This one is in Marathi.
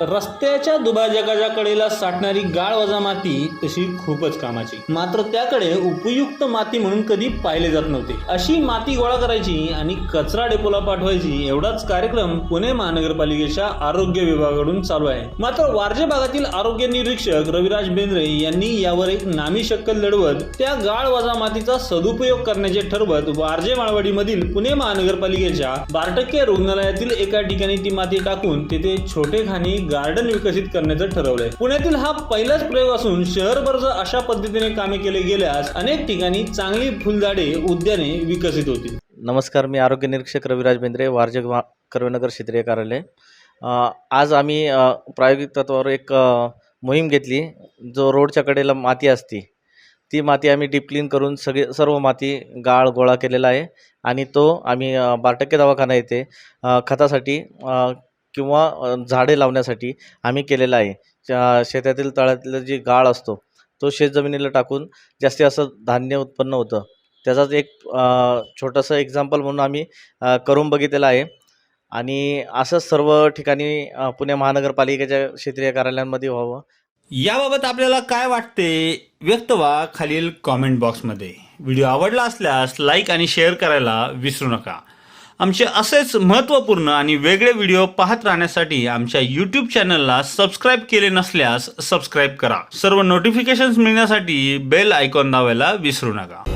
रस्त्याच्या दुभाजकाच्या कडेला साठणारी गाळ वजा माती तशी खूपच कामाची. मात्र त्याकडे उपयुक्त माती म्हणून कधी पाहिले जात नव्हते. अशी माती गोळा करायची आणि कचरा डेपोला पाठवायची एवढाच कार्यक्रम पुणे महानगरपालिकेच्या आरोग्य विभागाकडून चालू आहे. मात्र वारजे भागातील आरोग्य निरीक्षक रविराज बेंद्रे यांनी यावर एक नामी शक्कल लढवत त्या गाळ वजा मातीचा सदुपयोग करण्याचे ठरवत वारजे माळवाडीमधील पुणे महानगरपालिकेच्या बारटक्के रुग्णालयातील एका ठिकाणी ती माती टाकून तेथे छोटे खाणी गार्डन विकसित करण्याचं ठरवलंय. पुण्यातील हा पहिलाच प्रयोग असून शहरभर जर अशा पद्धतीने कामे केले गेल्यास अनेक ठिकाणी चांगली फुलझाडे उद्याने विकसित होतील. नमस्कार मी आरोग्य निरीक्षक रविराज बेंद्रे वारजग वा- कर्वेनगर क्षेत्रीय कार्यालय. आज आम्ही प्रायोगिक तत्वावर एक मोहीम घेतली जो रोडच्या कडेला माती असती. ती माती आम्ही डीप क्लीन करून सगळी सर्व माती गाळ गोळा केलेला आहे आणि तो आम्ही बारटक्के दवाखाना येथे खतासाठी किंवा झाडे लावण्यासाठी आम्ही केलेलं आहे. शेतातील तळ्यातलं जे गाळ असतो तो शेतजमिनीला टाकून जास्तीत जास्त धान्य उत्पन्न होतं. त्याचाच एक छोटंसं एक्झाम्पल म्हणून आम्ही करून बघितलेलं आहे. आणि असंच सर्व ठिकाणी पुणे महानगरपालिकेच्या क्षेत्रीय कार्यालयांमध्ये व्हावं. याबाबत आपल्याला काय वाटते व्यक्त व्हा खालील कॉमेंट बॉक्समध्ये व्हिडिओ आवडला असल्यास लाईक आणि शेअर करायला विसरू नका. आमचे असेच महत्त्वपूर्ण आणि वेगळे व्हिडिओ पाहत राहण्यासाठी आमच्या यूट्यूब चॅनलला सबस्क्राईब केले नसल्यास सबस्क्राईब करा. सर्व नोटिफिकेशन्स मिळण्यासाठी बेल आयकॉन दाबायला विसरू नका.